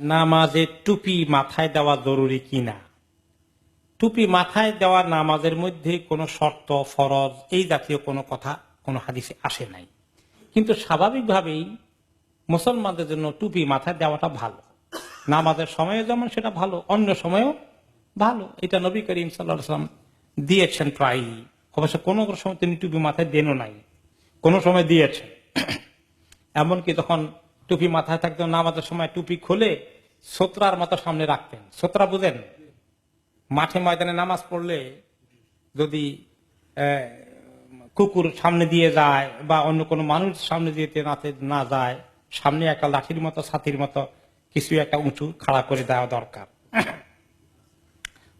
নামাজে টুপি মাথায় দেওয়া জরুরি কিনা? টুপি মাথায় দেওয়া নামাজের মধ্যে কোনো শর্ত, ফরজ, এই জাতীয় কোনো কথা কোনো হাদিসে আসে নাই। কিন্তু স্বাভাবিকভাবেই মুসলমানদের জন্য টুপি মাথায় দেওয়াটা ভালো। নামাজের সময়ে যেমন সেটা ভালো, অন্য সময়েও ভালো। এটা নবী করিম সাল্লাম দিয়েছেন প্রায় অবশ্য কোনো কোনো সময় তিনি টুপি মাথায় দেনও নাই, কোনো সময় দিয়েছেন। এমনকি তখন টুপি মাথায় থাকতো নামাজের সময় টুপি খুলে সোতরার মতো সামনে রাখতেন। সোতরা বুঝেন? মাঠে ময়দানে নামাজ পড়লে যদি কুকুর সামনে দিয়ে যায় বা অন্য কোনো মানুষ সামনে দিয়ে নাতে না যায়, সামনে একটা লাঠির মতো, ছাতির মতো কিছু একটা উঁচু খাড়া করে দেওয়া দরকার।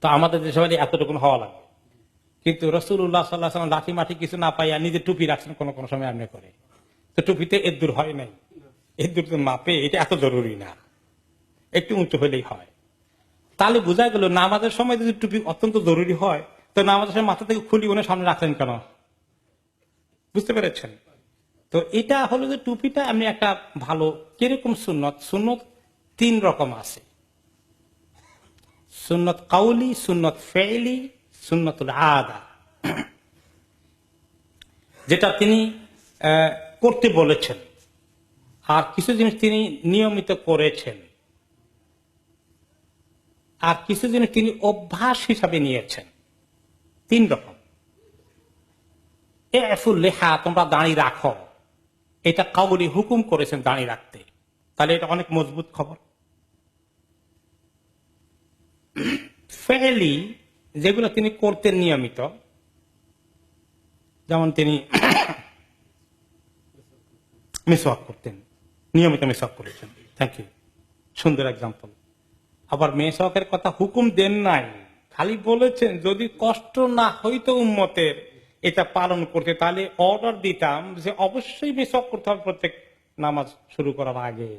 তো আমাদের দেশে বাড়ি এতটুকু হওয়া লাগে। কিন্তু রসুল্লাহ সাল্লাহ লাঠি মাঠি কিছু না পাইয়া নিজে টুপি রাখছেন কোনো কোনো সময় এমনি করে। তো টুপিতে এদুর হয় নাই। এদুর তো মাপে এটা এত জরুরি না। একটু উঁচু হলেই হয়। তাহলে বোঝা গেল, নামাজের সময় যদি টুপি অত্যন্ত জরুরি হয়, তো নামাজের সময় মাথা থেকে খুলি ওনার সামনে রাখলেন কেন? বুঝতে পেরেছেন? তো এটা হলো যে টুপিটা এমনি একটা ভালো, কীরকম সুন্নত? সুন্নত তিন রকম আছে। সুন্নত কাউলি, সুন্নত ফেলি সুন্নতুল আদা। যেটা তিনি করতে বলেছেন। আর কিছু জিনিস তিনি নিয়মিত করেছেন। আর কিছু জিনিস তিনি অভ্যাস হিসাবে নিয়েছেন। তিন রকম। লেখা তোমরা দাঁড়িয়ে রাখো। এটা কাউলি হুকুম করেছেন দাঁড়িয়ে রাখতে। তাহলে এটা অনেক মজবুত খবর। ফেলি যেগুলো তিনি করতেন নিয়মিত, যেমন তিনি মিসওয়াক করতেন। নিয়মিত মিসওয়াক করেছেন। থ্যাংক ইউ সুন্দর এক্সাম্পল আবার মেসওয়াকের কথা হুকুম দেন নাই। খালি বলেছেন, যদি কষ্ট না হইতো উম্মতের এটা পালন করতে, তাহলে অর্ডার দিতাম যে অবশ্যই মিসওয়াক করতে হবে প্রত্যেক নামাজ শুরু করার আগে।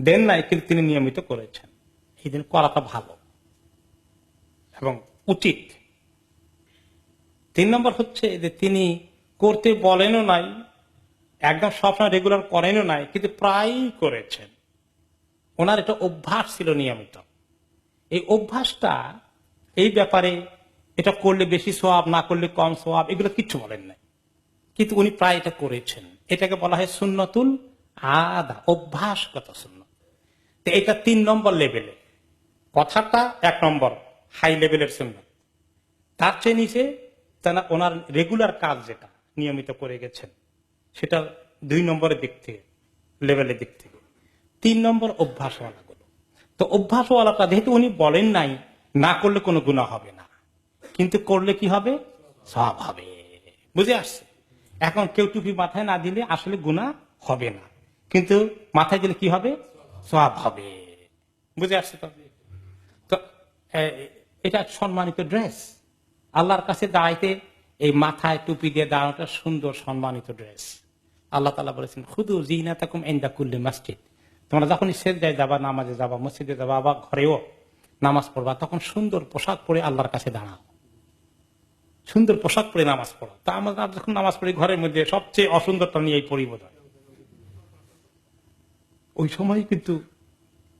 দেন নাই, কিন্তু তিনি নিয়মিত করেছেন। এই দিন করাটা ভালো এবং উচিত। তিন নম্বর হচ্ছে যে তিনি করতে বলেনও নাই একদম সবসময় রেগুলার করেনও নাই, কিন্তু প্রায়ই করেছেন। ওনার এটা অভ্যাস ছিল নিয়মিত। এই অভ্যাসটা, এই ব্যাপারে এটা করলে বেশি সোয়াব না করলে কম সোয়াব এগুলো কিচ্ছু বলেন নাই। কিন্তু উনি প্রায় এটা করেছেন। এটাকে বলা হয় সুন্নতুল আদা, অভ্যাসগত তো এটা তিন নম্বর লেভেলে কথাটা এক নম্বর হাই লেভেলের সুন্নত। তার চেয়ে নিচে তারা ওনার রেগুলার কাজ যেটা, নিয়মিত করে গেছেন। সেটা দুই নম্বরের দিক থেকে লেভেলের দিক থেকে। তিন নম্বর অভ্যাসওয়ালাগুলো। তো অভ্যাসওয়ালাটা, যেহেতু উনি বলেন নাই, না করলে কোনো গুণা হবে না। কিন্তু করলে কি হবে? সব হবে। বুঝে আসছে? এখন কেউ টুপি মাথায় না দিলে আসলে গুণা হবে না। কিন্তু মাথায় দিলে কি হবে? সব হবে। বুঝে আসছে তো? তো এটা সম্মানিত ড্রেস। আল্লাহর কাছে দাঁড়াইতে এই মাথায় টুপি দিয়ে দাঁড়ানোটা সুন্দর সম্মানিত ড্রেস। আল্লাহ তালা বলেছেন খুদু জিনা তাকুম এন্দা কুল্লি মসজিদ। তোমরা যখন সেজদায় যাবা, নামাজে যাবা, মসজিদে যাবা বা ঘরেও নামাজ পড়বা, তখন সুন্দর পোশাক পরে আল্লাহর কাছে দাঁড়াও। সুন্দর পোশাক পরে নামাজ পড়ো। তা আমরা যখন নামাজ পড়ি, ঘরের মধ্যে সবচেয়ে অসুন্দরটা নিয়ে পরিবোধ হয়। ওই সময় কিন্তু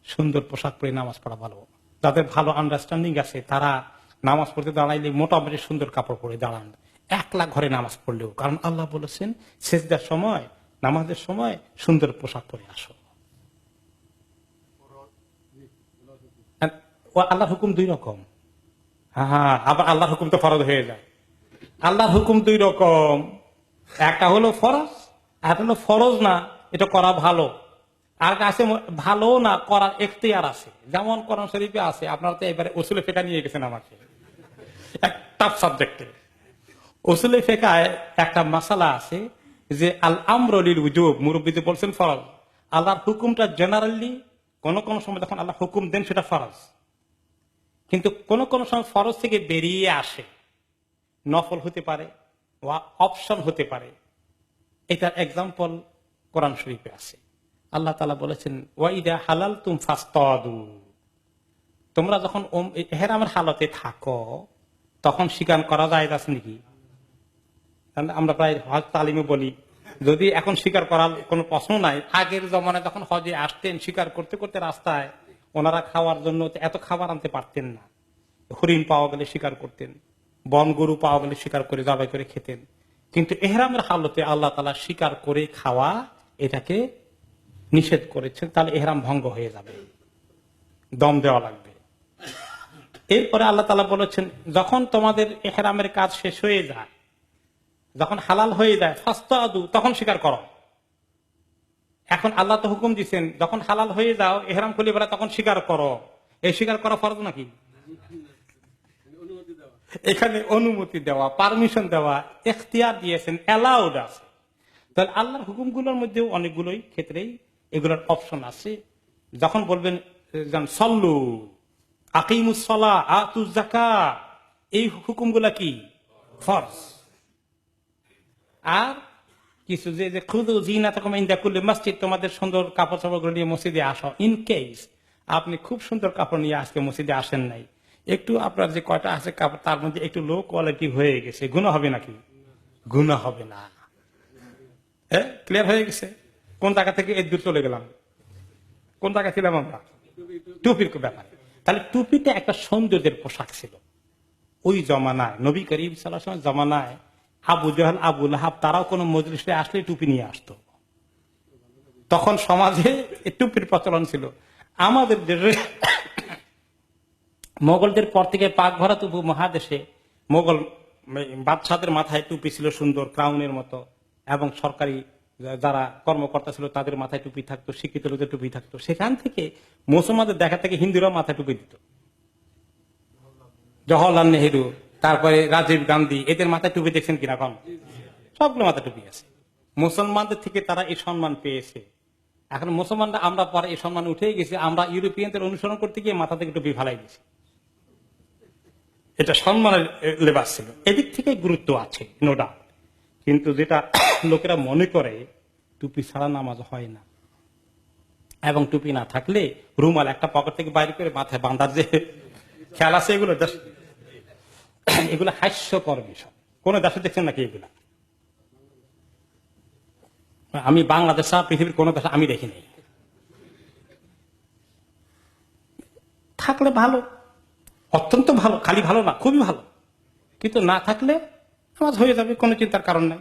সুন্দর পোশাক পরে নামাজ পড়া ভালো। যাদের ভালো আন্ডারস্ট্যান্ডিং আছে, তারা নামাজ পড়তে দাঁড়াইলে মোটামুটি সুন্দর কাপড় পরে দাঁড়ান। একলা ঘরে নামাজ পড়লেও, কারণ আল্লাহ বলেছেন শেষদার সময়, নামাজের সময় সুন্দর পোশাক পরে আসো। আর ও আল্লাহর হুকুম দুই রকম। হ্যাঁ আবার আল্লাহর হুকুম তো ফরজ হয়ে যায়। আল্লাহর হুকুম দুই রকম। একটা হলো ফরজ, আর একটা হলো ফরজ না, এটা করা ভালো। আর আছে ভালো না, করার এখতিয়ার আছে। যেমন কোরআন শরীফে আছে, আপনারা তো এবারে ওসুলে ফেকা নিয়ে গেছেন আমাকে। একটা সাবজেক্টে ওসুলে ফেকায় একটা মাসালা আছে যে আল আমরলিল উজুব মুরব্বীতে বলছেন ফরজ। আল্লাহর হুকুমটা জেনারেলি কোন কোন সময় যখন আল্লাহ হুকুম দেন সেটা ফরজ। কিন্তু কোন কোন সময় ফরজ থেকে বেরিয়ে আসে। নফল হতে পারে বা অপশন হতে পারে। এটার এক্সাম্পল কোরআন শরীফে আছে। আল্লাহ তালা বলেছেন ওয়াইদা হালাল তুম ফাস্তাদু। তোমরা যখন এহরামের হালতে থাকো, তখন স্বীকার করা যায় নাকি? আমরা প্রায় হজ তালিমে বলি। যদি এখন স্বীকার করার কোনো প্রশ্ন নাই, আগের জমানায় যখন হজে আসতেন, স্বীকার করতে করতে রাস্তায় ওনারা খাওয়ার জন্য এত খাবার আনতে পারতেন না। হরিণ পাওয়া গেলে স্বীকার করতেন, বন গরু পাওয়া গেলে স্বীকার করে জবাই করে খেতেন। কিন্তু এহরামের হালতে আল্লাহ তালা স্বীকার করে খাওয়া এটাকে নিষেধ করেছেন, তাহলে এহরাম ভঙ্গ হয়ে যাবে। দম দেওয়া লাগবে। এরপরে আল্লাহ তালা বলেছেন, যখন তোমাদের এহরামের কাজ শেষ হয়ে যায় যখন হালাল হয়ে যায় ফাস্তা আদু তখন স্বীকার করো। এখন আল্লাহ তো হুকুম দিচ্ছেন যখন হালাল হয়ে যাও, এহরাম খুলে বেলা তখন স্বীকার করো। এই স্বীকার করা ফরজ নাকি? এখানে অনুমতি দেওয়া পারমিশন দেওয়া, এখতিয়ার দিয়েছেন অ্যালাউড আছে। তাহলে আল্লাহর হুকুমগুলোর মধ্যেও অনেকগুলোই ক্ষেত্রেই এগুলোর অপশন আছে। যখন বলবেন সল্লু আকিমুসলা আতুজ জাকা এই হুকুমগুলা কি? ফরজ। আর কিছু যে যে খুদু জিনা তখন ইন্দা করলে মসজিদ, তোমাদের সুন্দর কাপড় চাপড় নিয়ে মসজিদে আসো। ইন কেস আপনি খুব সুন্দর কাপড় নিয়ে আজকে মসজিদে আসেন নাই, একটু আপনার যে কয়টা আছে কাপড়, তার মধ্যে একটু লো কোয়ালিটি হয়ে গেছে। গুণা হবে নাকি? গুণা হবে না। হ্যাঁ ক্লিয়ার হয়ে গেছে? কোন জায়গা থেকে এর দূর চলে গেলাম? কোন জায়গা ছিলাম আমরা? টুপির ব্যাপারে। তাহলে টুপিটা একটা সৌন্দর্যের পোশাক ছিল। ওই জমানায়, নবী করিম সাল্লাহ জমানায় আবু জাহাল, আবু লাহাব তারাও কোনো মজলিসে আসলে টুপি নিয়ে আসতো। তখন সমাজে টুপির প্রচলন ছিল। আমাদের দেশে মোগলদের পর থেকে পাক ভারত উপমহাদেশে মোগল বাদশাদের মাথায় টুপি ছিল সুন্দর, ক্রাউনের মতো, এবং সরকারি যারা কর্মকর্তা ছিল তাদের মাথায় টুপি থাকতো, শিক্ষিত লোকদের টুপি থাকতো। সেখান থেকে মুসলমানদের দেখা থেকে হিন্দুরাও মাথায় টুপি দিত। জওহরলাল নেহেরু তারপরে রাজীব গান্ধী, এদের মাথায় টুপি দেখছেন কিনা কম সবগুলো মাথায় টুপি আছে। মুসলমানদের থেকে তারা এই সম্মান পেয়েছে। এখন মুসলমানরা আমরা পরে এই সম্মান উঠে গেছি, আমরা ইউরোপিয়ানদের অনুসরণ করতে গিয়ে মাথা থেকে টুপি ফালাই দিছি এটা সম্মানের লেবাস ছিল। এদিক থেকে গুরুত্ব আছে নো ডাউট কিন্তু যেটা লোকেরা মনে করে, টুপি ছাড়া নামাজ হয় না। এবং টুপি না থাকলে রুমাল একটা পকেট থেকে বাইরে করে মাথায় বাঁধার যে খেয়াল আছে এগুলো? এগুলো হাস্যকর বিষয়। কোন দেশে দেখছেন নাকি এগুলা? আমি বাংলাদেশ পৃথিবীর কোন দেশে আমি দেখি নাই। থাকলে ভালো, অত্যন্ত ভালো, খালি ভালো না, খুবই ভালো। কিন্তু না থাকলে সমাজ হয়ে যাবে, কোনো চিন্তার কারণ নাই।